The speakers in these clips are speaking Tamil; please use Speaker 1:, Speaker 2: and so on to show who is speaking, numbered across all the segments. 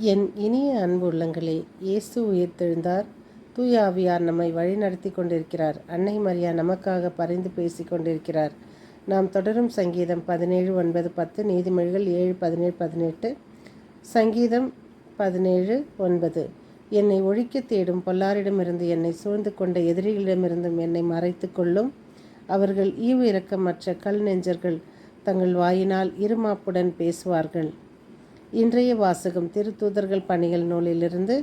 Speaker 1: என் இனிய அன்பு உள்ளங்களே இயேசு உயிர்த்தெழுந்தார். தூயாவியார் நம்மை நம்மை வழிநடத்தி கொண்டிருக்கிறார். அன்னை மரியா நமக்காக பரிந்து பேசி கொண்டிருக்கிறார். நாம் தொடரும் சங்கீதம் பதினேழு ஒன்பது பத்து நீதிமொழிகள் ஏழு பதினேழு பதினெட்டு. சங்கீதம் பதினேழு ஒன்பது. என்னை ஒழிக்க தேடும் பொல்லாரிடமிருந்து என்னை சூழ்ந்து கொண்ட எதிரிகளிடமிருந்தும் என்னை மறைத்து கொள்ளும். அவர்கள் ஈவு இரக்கமற்ற கல் நெஞ்சர்கள் தங்கள் வாயினால் இருமாப்புடன் பேசுவார்கள். இன்றைய வாசகம் திருத்தூதர்கள் பணிகள் நூலிலிருந்து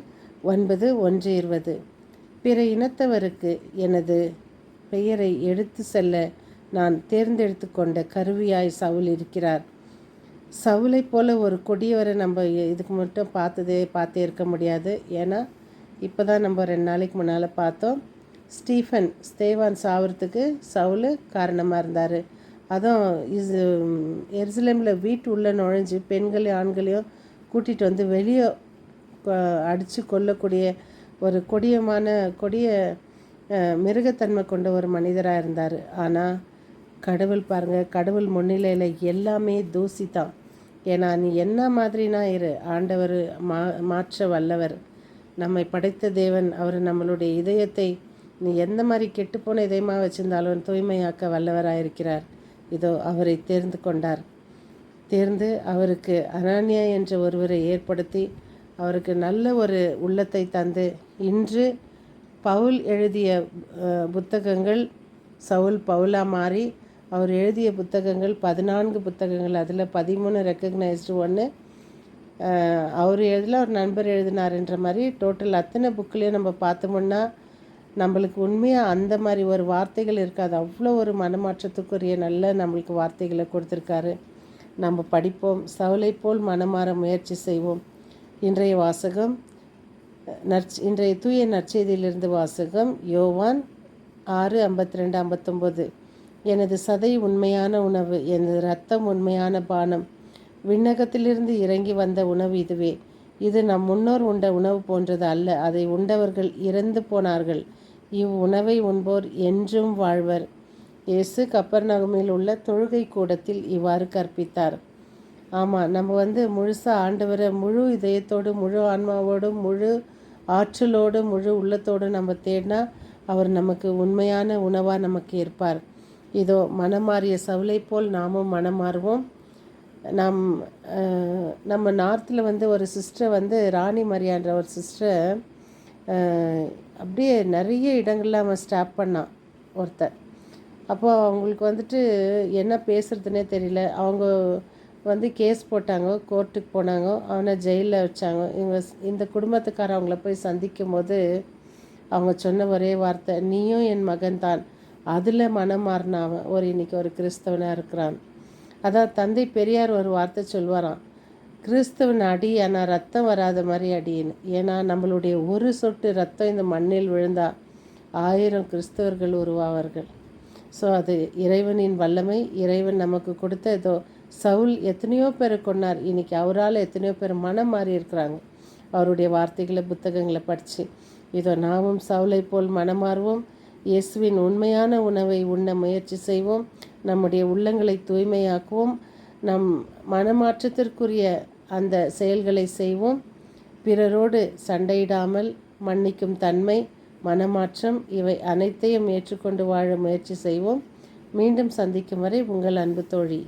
Speaker 1: ஒன்பது ஒன்று இருபது. பிற இனத்தவருக்கு எனது பெயரை எடுத்து செல்ல நான் தேர்ந்தெடுத்து கொண்ட கருவியாய் சவுல் இருக்கிறார். சவுலை போல ஒரு கொடியவரை நம்ம இதுக்கு மட்டும் பார்த்ததே பார்த்தே இருக்க முடியாது. ஏன்னா இப்போ தான் நம்ம ரெண்டு நாளைக்கு முன்னால் பார்த்தோம். ஸ்டீஃபன் ஸ்தேவான் சாவரத்துக்கு சவுல் காரணமாக இருந்தார். அதுவும் இது எருசலேமில் வீட்டு உள்ளே நுழைஞ்சு பெண்களையும் ஆண்களையும் கூட்டிகிட்டு வந்து வெளியே அடித்து கொல்லக்கூடிய ஒரு கொடியமான கொடிய மிருகத்தன்மை கொண்ட ஒரு மனிதராக இருந்தார். ஆனால் கடவுள் பாருங்கள் கடவுள் முன்னிலையில் எல்லாமே தூசி தான் ஏன்னா நீ என்ன மாதிரினா இரு ஆண்டவர் மா மாற்ற வல்லவர். நம்மை படைத்த தேவன் அவர் நம்மளுடைய இதயத்தை நீ எந்த மாதிரி கெட்டுப்போன இதயமாக வச்சுருந்தாலும் தூய்மையாக்க வல்லவராக இருக்கிறார் இதோ அவரை தேர்ந்து கொண்டார். தேர்ந்து அவருக்கு அனானியா என்ற ஒருவரை ஏற்படுத்தி அவருக்கு நல்ல ஒரு உள்ளத்தை தந்து இன்று பவுல் எழுதிய புத்தகங்கள் சவுல் பவுலா மாறி அவர் எழுதிய புத்தகங்கள் பதினான்கு புத்தகங்கள் அதில் பதிமூணு ரெக்கக்னைஸ்டு ஒன்று அவர் எழுதல ஒரு நண்பர் எழுதினார் என்ற மாதிரி டோட்டல் அத்தனை புக்கிலையும் நம்ம பார்த்தோம்னா நம்மளுக்கு உண்மையாக அந்த மாதிரி ஒரு வார்த்தைகள் இருக்காது. அவ்வளோ ஒரு மனமாற்றத்துக்குரிய நல்ல நம்மளுக்கு வார்த்தைகளை கொடுத்துருக்காரு. நம்ம படிப்போம். சவுளை போல் மனமாற முயற்சி செய்வோம். இன்றைய வாசகம் நற்ச் இன்றைய தூய நற்செய்தியிலிருந்து வாசகம் யோவான் ஆறு ஐம்பத்தி ரெண்டு ஐம்பத்தொம்போது. எனது சதை உண்மையான உணவு எனது ரத்தம் உண்மையான பானம். விண்ணகத்திலிருந்து இறங்கி வந்த உணவு இதுவே. இது நம் முன்னோர் உண்ட உணவு போன்றது அல்ல. அதை உண்டவர்கள் இறந்து போனார்கள். இவ்வுணவை உண்போர் என்றும் வாழ்வர். இயேசு கப்பர் நகமில் உள்ள தொழுகை கூடத்தில் இவ்வாறு கற்பித்தார். ஆமாம் நம்ம வந்து முழுசாக ஆண்டவரை முழு இதயத்தோடு முழு ஆன்மாவோடு முழு ஆற்றலோடு முழு உள்ளத்தோடு நம்ம தேடினா அவர் நமக்கு உண்மையான உணவாக நமக்கு இருப்பார். இதோ மனமாறிய சவுளை போல் நாமும் மனம் மாறுவோம் நம் நம்ம நார்த்தில் வந்து ஒரு சிஸ்டர் வந்து ராணி மரியான்ற ஒரு சிஸ்டர் அப்படியே நிறைய இடங்களில் அவன் ஸ்டாப் பண்ணான் ஒருத்தர் அப்போ அவங்களுக்கு வந்துட்டு என்ன பேசுகிறதுனே தெரியல. அவங்க வந்து கேஸ் போட்டாங்க கோர்ட்டுக்கு போனாங்க அவனை ஜெயிலில் வச்சாங்க. இவங்க இந்த குடும்பத்துக்கார அவங்கள போய் சந்திக்கும் போது அவங்க சொன்ன ஒரே வார்த்தை நீயும் என் மகன் தான். அதில் மனம் மாறினான் அவன். ஒரு இன்றைக்கி ஒரு கிறிஸ்தவனாக இருக்கிறான். அதான் தந்தை பெரியார் ஒரு வார்த்தை சொல்வாரான் கிறிஸ்துவன் அடி ஆனால் ரத்தம் வராத மாதிரி அடின்னு ஏன்னா நம்மளுடைய ஒரு சொட்டு ரத்தம் இந்த மண்ணில் விழுந்தால் ஆயிரம் கிறிஸ்தவர்கள் உருவாவார்கள். ஸோ அது இறைவனின் வல்லமை. இறைவன் நமக்கு கொடுத்த ஏதோ சவுல் எத்தனையோ பேரை கொண்டார் இன்றைக்கி அவரால் எத்தனையோ பேர் மனம் மாறி இருக்கிறாங்க. அவருடைய வார்த்தைகளை புத்தகங்களை படித்து இதோ நாமும் சவுளை போல் மனமாறுவோம் இயேசுவின் உண்மையான உணவை உண்ண முயற்சி செய்வோம். நம்முடைய உள்ளங்களை தூய்மையாக்குவோம். நம் மனமாற்றத்திற்குரிய அந்த செயல்களை செய்வோம். பிறரோடு சண்டையிடாமல் மன்னிக்கும் தன்மை மனமாற்றம் இவை அனைத்தையும் ஏற்றுக்கொண்டு வாழ முயற்சி செய்வோம். மீண்டும் சந்திக்கும் வரை உங்கள் அன்பு தோழி.